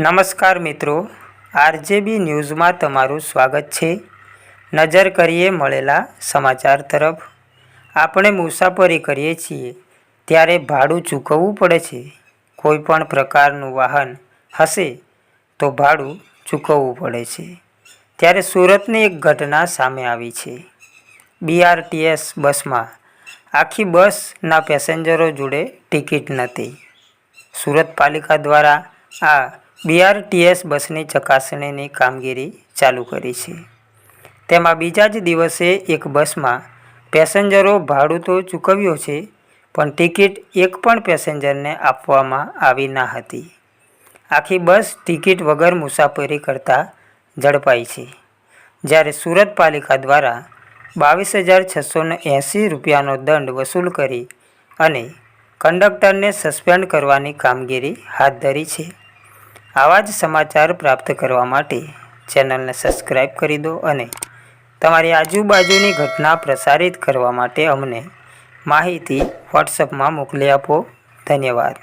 નમસ્કાર મિત્રો, આરજેબી ન્યૂઝમાં તમારું સ્વાગત છે. નજર કરીએ મળેલા સમાચાર તરફ. આપણે મુસાફરી કરીએ છીએ, ત્યારે ભાડું ચૂકવવું પડે છે. કોઈ પણ પ્રકારનું વાહન હશે તો ભાડું ચૂકવવું પડે છે. ત્યારે સુરતની એક ઘટના સામે આવી છે. બીઆરટીએસ બસમાં આખી બસના પેસેન્જરો જોડે ટિકિટ નહોતી સુરત પાલિકા દ્વારા આ બીઆરટીએસ બસની ચકાસણીની કામગીરી ચાલુ કરી છે. તેમાં બીજા જ દિવસે એક બસમાં પેસેન્જરો ભાડું તો ચૂકવ્યો છે, પણ ટિકિટ એક પણ પેસેન્જરને આપવામાં આવી ના હતી. આખી બસ ટિકિટ વગર મુસાફરી કરતા ઝડપાઈ છે. જ્યારે સુરત પાલિકા દ્વારા બાવીસ હજાર છસો એંસી રૂપિયાનો દંડ વસૂલ કરી અને કંડક્ટરને સસ્પેન્ડ કરવાની કામગીરી હાથ ધરી છે. આવા જ સમાચાર પ્રાપ્ત કરવા માટે ચેનલને સબસ્ક્રાઈબ કરી દો અને તમારી આજુબાજુની ઘટના પ્રસારિત કરવા માટે અમને માહિતી વોટ્સઅપમાં મોકલી આપો. ધન્યવાદ.